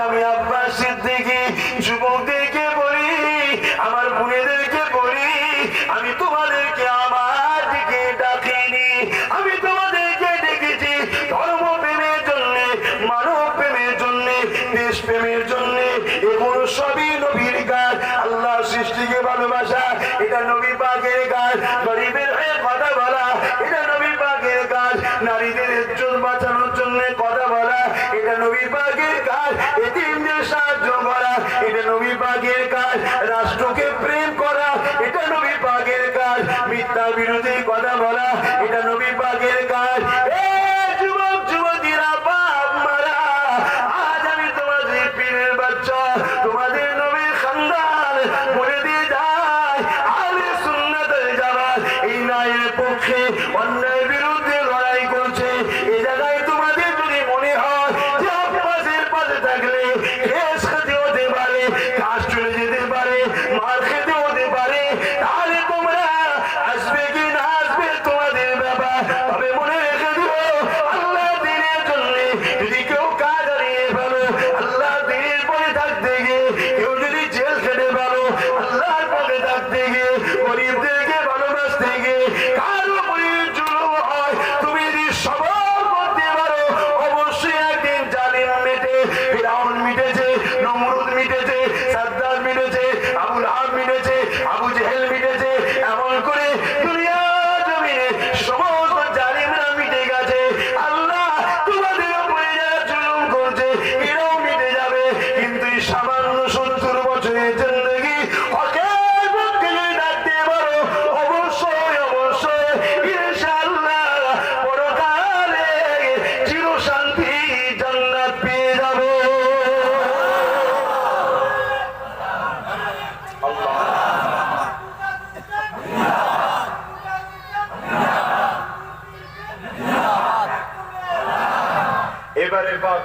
আমি নবীর বলে দিয়ে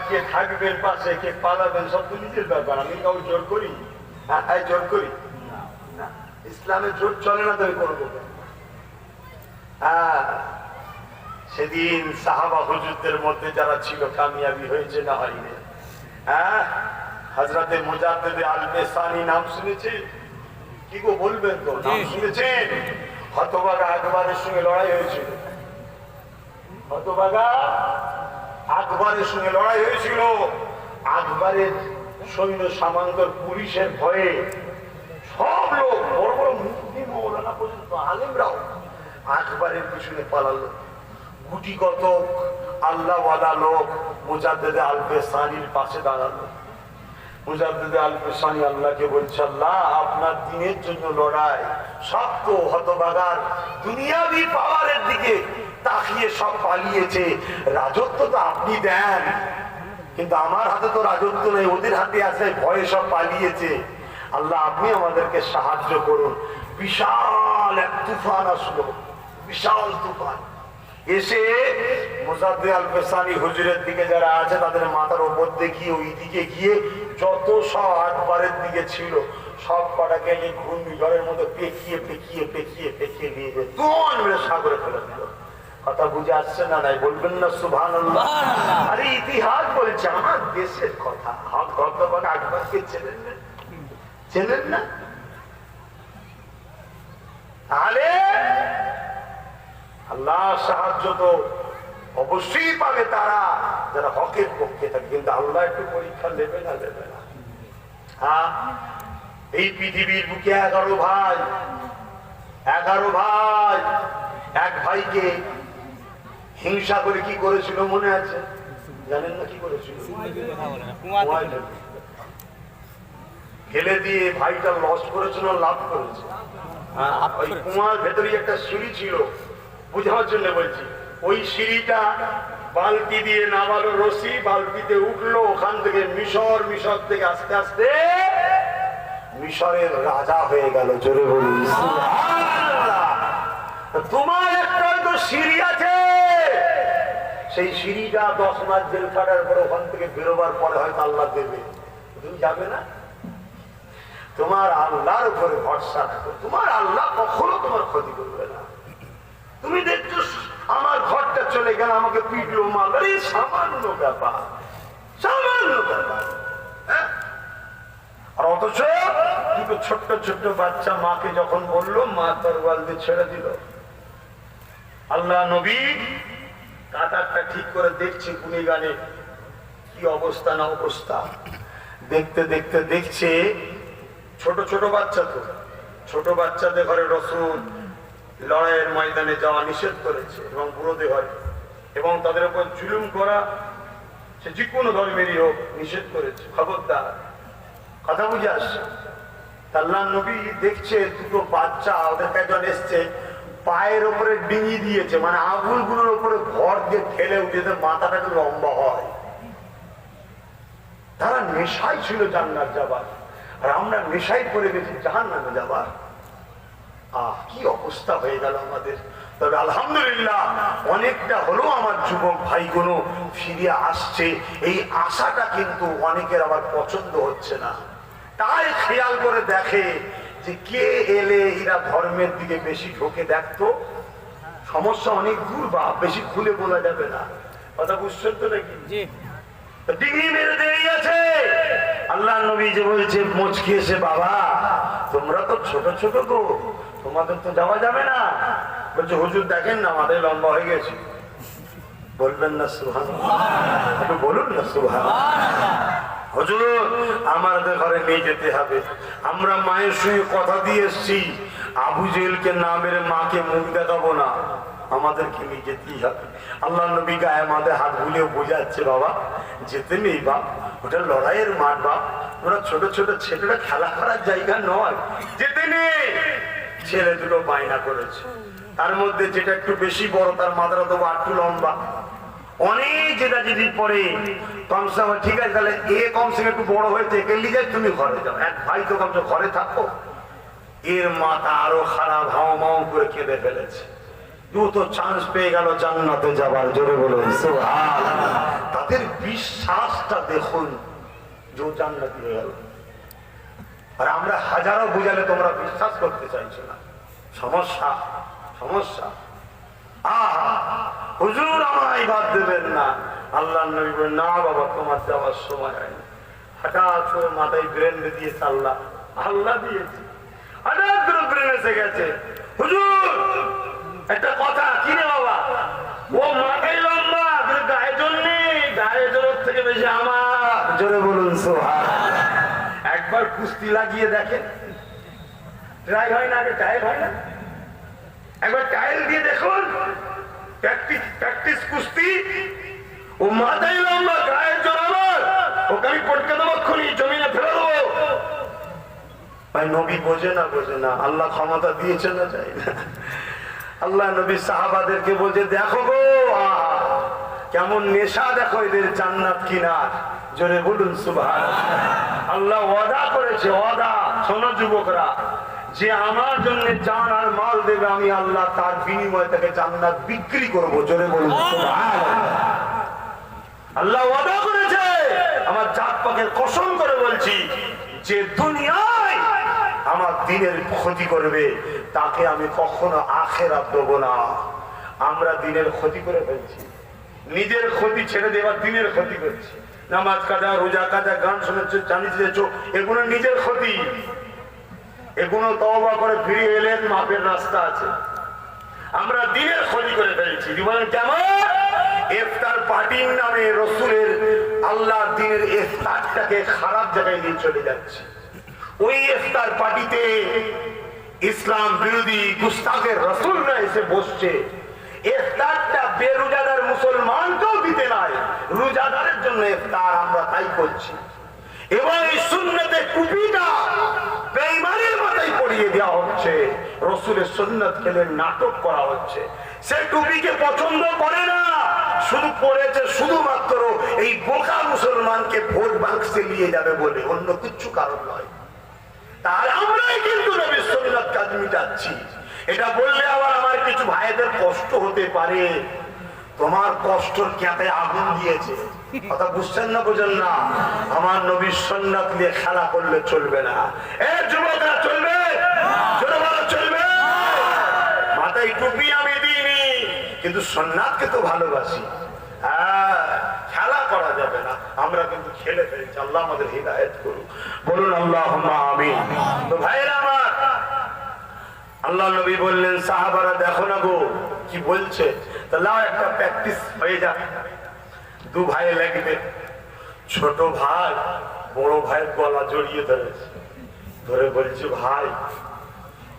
কে থাকবেন পাশে কে পালাবেন সব তো নিজের ব্যাপার আমি কাউ জোর করি হ্যাঁ হ্যাঁ, জোর করি। না, ইসলামে জোর চলে না করব হ্যাঁ সেদিন সাহাবা হুজুরদের মধ্যে যারা ছিল কামিয়াবি হয়েছে না হয়নি। হ্যাঁ হাজরাতে মুজাদ্দেদে আলমে সানি নাম শুনেছে? কি গো বলবেন তো? নাম শুনেছেন হতবাগা আকবরের সঙ্গে লড়াই হয়েছিল হতবাগা আকবরের সঙ্গে লড়াই হয়েছিল। আকবরের সৈন্য সামান্তর পুলিশের ভয়ে সব লোক, বড় বড় মুক্তি মৌলানা পর্যন্ত, আলেমরাও আকবরের পিছনে পালালো। গুটি কত আল্লাহওয়ালা লোক মুজাদ্দেদে আলফে সানির পাশে দাঁড়াল। মুজাদ্দেদে আলফে সানি আল্লাহকে বলছে, আল্লাহ, আপনার দিনের জন্য লড়াই সব তো হতবাগার দুনিয়াবি পাওয়ারের দিকে তাকিয়ে সব পালিয়েছে। রাজত্ব তো আপনি দেন। কিন্তু আমার হাতে তো রাজত্ব নেই, ওদের হাতে আছে, ভয়ে সব পালিয়েছে। আল্লাহ, আপনি আমাদেরকে সাহায্য করুন। বিশাল এক তুফান আসলো। বিশাল তুফান। এসে মোসাদ্দে হুজুরের দিকে যারা আছে, তাদের মাথার ওপর দেখিয়ে ওই দিকে গিয়ে যত সব দিকে ছিল, সব কটাকে এই ঘূর্ণিঝড়ের মতো পেকিয়ে পেকিয়ে পেকিয়ে পেকিয়ে নিয়ে যে তোন মেরে সাগরে ফেলে দিল। কথা বুঝে আসছে না নাই বলবেন না সুভান আরে ইতিহাস বলছে আমার দেশের কথা। হক ভদ্রবান আকবরকে চেনেন না? চেনেন না? তাহলে আল্লাহ সাহায্য তো অবশ্যই পাবে তারা যারা হকের পক্ষে থাকে কিন্তু আল্লাহ একটু পরীক্ষা নেবে না নেবে না। হ্যাঁ? এই পৃথিবীর বুকে এগারো ভাই এগারো ভাই এক ভাইকে হিংসা করে কি করেছিল মনে আছে? জানেন না কি করেছিল? ফেলে। দিয়ে ভাইটা লস করেছিল লাভ করেছে। হ্যাঁ, ওই কুয়ার ভেতরে একটা সিঁড়ি ছিল। বুঝার জন্য বলছি ওই সিঁড়িটা বালতি দিয়ে নামালো রশি বালতিতে উঠল ওখান থেকে মিশর মিশর থেকে আস্তে আস্তে মিশরের রাজা হয়ে গেল জোরে সুবহানাল্লাহ। তোমার একটা তো সিঁড়ি আছে সেই সিঁড়িটা দশ মাস জেল খাটার পরে ওখান থেকে বেরোবার পরে হয়তো আল্লাহ দেবে। তুমি যাবে না? তোমার আল্লাহর উপরে ভরসা রাখো। তোমার আল্লাহ কখনো তোমার ক্ষতি করবে না। তুমি দেখছ আমার ঘরটা চলে গেল, আমাকে পিটলো মারলো। এই সামান্য ব্যাপার সামান্য ব্যাপার আর অথচ দুটো ছোট্ট ছোট্ট বাচ্চা মাকে যখন বলল, মা তরওয়াল দিয়ে ছেড়ে দিল। আল্লাহ নবী কাতারটা ঠিক করে দেখছে গুনি গানে কি অবস্থা না অবস্থা? দেখতে দেখতে দেখছে ছোট ছোট বাচ্চা তো। ছোট বাচ্চাদের ঘরে রসুন লড়াইয়ের ময়দানে যাওয়া নিষেধ করেছে এবং বুড়োদের ঘরে এবং তাদের উপর জুলুম করা সে যে কোনো ধর্মেরই হোক নিষেধ করেছে। খবরদার, কথা বুঝে আসছে? আল্লাহ নবী দেখছে দুটো বাচ্চা, ওদের একজন এসছে। পায়ের উপরে ডিঙি দিয়েছে মানে আঙুলগুলোর উপরে ভর দিয়ে ঠেলে উঠেছে মাথাটাকে লম্বা হয়। তারা নেশাই ছিল জান্নাত যাবার, আর আমরা নেশাই করে গেছি জাহান নামে যাবার। আহ, কি অবস্থা হয়ে গেল আমাদের। তবে আলহামদুলিল্লাহ, অনেকটা হলো আমার যুবক ভাইগুলো ফিরে আসছে। এই আশাটা কিন্তু অনেকের আবার পছন্দ হচ্ছে না। তাই খেয়াল করে দেখে যে কে এলে এরা ধর্মের দিকে বেশি ঢোকে দেখতো? সমস্যা অনেক দূর বা বেশি খুলে বলা যাবে না। কথা বুঝছেন তো নাকি? ডিঙি মেরে গেছে আল্লাহ নবী যে বলছে মুচকি এসে বাবা তোমরা তো ছোট ছোট গো তোমাদের তো যাওয়া যাবে না। বলছে হুজুর দেখেন না আমাদের লম্বা হয়ে গেছে। বলবেন না সুহান একটু বলুন না সুহান হুজুর আমাদের ঘরে নিয়ে যেতে হবে। আমরা মায়ের সঙ্গে কথা দিয়ে এসছি। আবু জেলকে না মেরে মাকে মুখ দেখাবো না। আমাদেরকে নিয়ে যেতেই হবে আল্লাহ নবী গায়ে আমাদের হাত বুলিয়ে বোঝাচ্ছে বাবা, যেতে নেই, বাপ। ওটা লড়াইয়ের মাঠ, বাপ। ওরা ছোট ছোট ছেলেরা খেলা করার জায়গা নয়। যেতে নেই। ছেলে দুটো বায়না করেছে। তার মধ্যে যেটা একটু বেশি বড়, তার মাথাটা তো একটু লম্বা। অনেক যেটা যদি পরে কমসে কম ঠিক আছে তাহলে এ কমসে কম একটু বড় হয়েছে একে লিজে তুমি ঘরে যাও। এক ভাই তো কমসে ঘরে থাকো এর মাথা আরও খারাপ হাও মাও করে কেঁদে ফেলেছে। তো চান্স পেয়ে গেল জান্নাতে যাবার জোরে বলো। তাদের বিশ্বাসটা দেখুন ও জান্নাতি হয়ে গেল। আর আমরা হাজারো বুঝালে তোমরা বিশ্বাস করতে চাইছো না। সমস্যা সমস্যা। আহা, হুজুর আমায় বাদ দেবেন না। আল্লাহ নবী বলেন, না বাবা তোমার যাওয়ার সময় হয়নি। হঠাৎ করে মাথায় ব্রেন দিয়েছে আল্লাহ। আল্লাহ দিয়েছে। হঠাৎ করে ব্রেন এসে গেছে। হুজুর একটা কথা কি রে বাবা? ও মাথায় লম্বা গায়ে জোর গায়ে জোরের থেকে বেশি আমার। জোরে বলুন সোহান একবার কুস্তি লাগিয়ে দেখেন। ট্রাই হয় না আগে ট্রায়াল হয় না? একবার টাইল দিয়ে দেখুন। ওকে আমি পটকে ভাই, নবী বোঝে না বোঝে না। আল্লাহ ক্ষমতা দিয়েছে না চাই আল্লাহ নবী সাহাবাদেরকে বলছে, দেখো গো কেমন নেশা দেখো এদের জান্নাত কিনার জোরে বলুন সুভাষ আল্লাহ ওয়াদা করেছে, ওয়াদা। শোনো যুবকরা যে আমার জন্য জান আর মাল দেবে আমি আল্লাহ তার বিনিময়ে তাকে জান্নাত বিক্রি করব। জোরে বলুন আল্লাহ ওয়াদা করেছে। আমার জাত পাকের কসম করে বলছি যে দুনিয়ায় আমার দিনের ক্ষতি করবে তাকে আমি কখনো আখেরাত দেবো না। আমরা দিনের ক্ষতি করে ফেলছি। নিজের ক্ষতি ছেড়ে দেওয়ার দিনের ক্ষতি করছি। নামাজ কাজা রোজা কাজা গান শোনাচ্ছ জানিয়ে দিয়েছ এগুলো নিজের ক্ষতি। এগুলো তওবা করে ফিরে এলেন, মাপের রাস্তা আছে। আমরা দিনের ক্ষতি করে ফেলেছি। বলেন কেমন ইফতার পার্টির নামে রসুলের আল্লাহ দিনের ইফতারটাকে খারাপ জায়গায় নিয়ে চলে যাচ্ছে। ওই ইফতার পার্টিতে ইসলাম বিরোধী গুস্তাখের রসুলরা এসে বসছে। ইফতারটা বেরোজাদার মুসলমানকেও দিতে নাই, রোজাদারের জন্য ইফতার আমরা তাই করছি। এবং এই সুন্নতে টুপিটা বেইমানের মাথায় পরিয়ে দেওয়া হচ্ছে। রসুলের সুন্নত খেলে নাটক করা হচ্ছে। সে টুপিকে পছন্দ করে না। শুধু পড়েছে শুধুমাত্র এই বোকা মুসলমানকে ভোট বাক্সে নিয়ে যাবে বলে। অন্য কিচ্ছু কারণ নয়। আমরাই কিন্তু সুন্নত কাজ মিটাচ্ছি। এটা বললে আবার আমার কিছু ভাইদের কষ্ট হতে পারে। তোমার কষ্টর ক্যাতে আগুন দিয়েছে। কথা বুঝছেন না, বুঝেন না? আমার নবীর সন্ন্যাত নিয়ে খেলা করলে চলবে না। এ যুবকরা, চলবে জোরে বলো চলবে মাথায় টুপি আমি দিইনি। কিন্তু সন্ন্যাতকে তো ভালোবাসি। হ্যাঁ কি বলছে? একটা প্র্যাকটিস হয়ে দু ভাই লাগবে। ছোট ভাই, বড় ভাইয়ের গলা জড়িয়ে ধরেছে। ধরে বলছে, ভাই,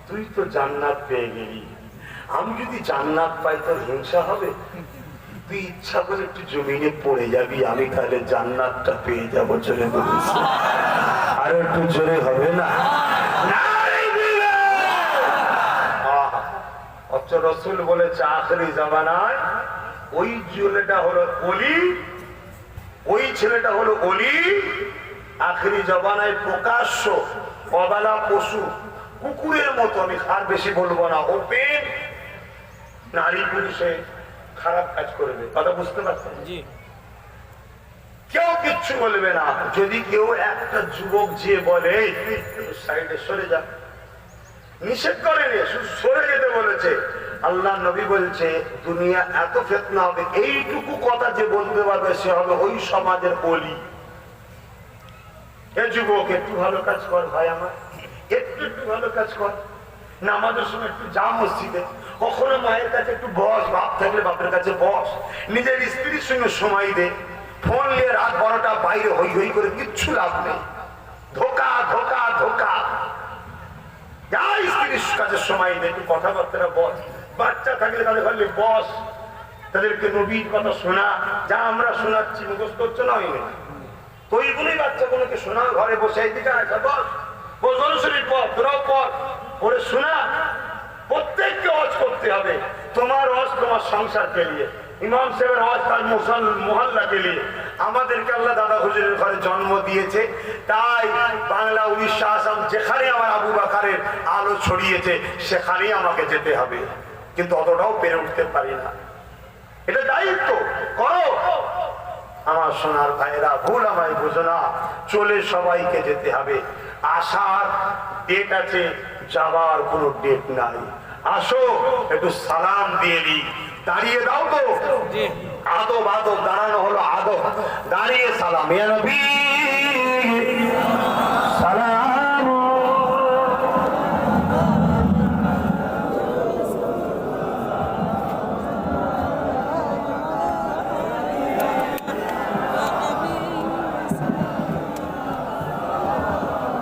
তুই তো জান্নাত পেয়ে গেলি। আমি যদি জান্নাত পাই, তোর হিংসা হবে? তুই ইচ্ছা করে একটু জমিনে পড়ে যাবি, আমি তাহলে জান্নাতটা পেয়ে যাব চলে বলিস আর একটু জোরে হবে না? দিলাম। রসুল বলেছে, আখরি জামানায় ওই ছেলেটা হলো অলি ওই ছেলেটা হলো অলি আখরি জবানায় প্রকাশ্য অবালা পশু, কুকুরের মতো আমি আর বেশি বলব না। ওপেন নারী পুরুষে খারাপ কাজ করবে কথা বুঝতে পারছেন? কেউ কিচ্ছু বলবে না। যদি কেউ একটা যুবক যে বলে সাইডে সরে যা। নিষেধ করেনি শুধু সরে যেতে বলেছে। আল্লাহ নবী বলছে দুনিয়া এত ফেতনা হবে এইটুকু কথা যে বলতে পারবে সে হবে ওই সমাজের বলি। এ যুবক একটু ভালো কাজ কর ভাই আমার একটু একটু ভালো কাজ কর। নামাজের সময় একটু যা মসজিদে। কখনো মায়ের কাছে একটু বস, বাপ থাকলে বাপের কাছে বস। নিজের স্ত্রীর সঙ্গে সময় দে। ফোন নিয়ে রাত বারোটা বাইরে হই হই করে কিচ্ছু লাভ নেই। ধোকা ধোকা ধোকা। একটু কথা শোনা। যা আমরা শোনাচ্ছি না বাচ্চাগুলোকে শোনা, ঘরে বসে, এইদিকে তোরাও পর পরে শোনা। প্রত্যেককে অজ করতে হবে। তোমার অজ তোমার সংসারকে নিয়ে ইমাম সাহেবের অজ তার মুসল মহল্লাকে নিয়ে আমাদেরকে আল্লাহ দাদা হুজুরের ঘরে জন্ম দিয়েছে। তাই বাংলা উড়িষ্যা, আসাম, যেখানে আমার আবু বাকারের আলো ছড়িয়েছে, সেখানেই আমাকে যেতে হবে। কিন্তু অতটাও পেরে উঠতে পারি না। এটা দায়িত্ব। করো। আমার সোনার ভাইরা ভুল আমায় বুঝো না। চলে সবাইকে যেতে হবে। আসার ডেট আছে যাবার কোনো ডেট নাই। আসো একটু সালাম দিয়ে দিই। দাঁড়িয়ে দাও তো। আদব আদব দাঁড়ানো হলো আদব। দাঁড়িয়ে সালাম।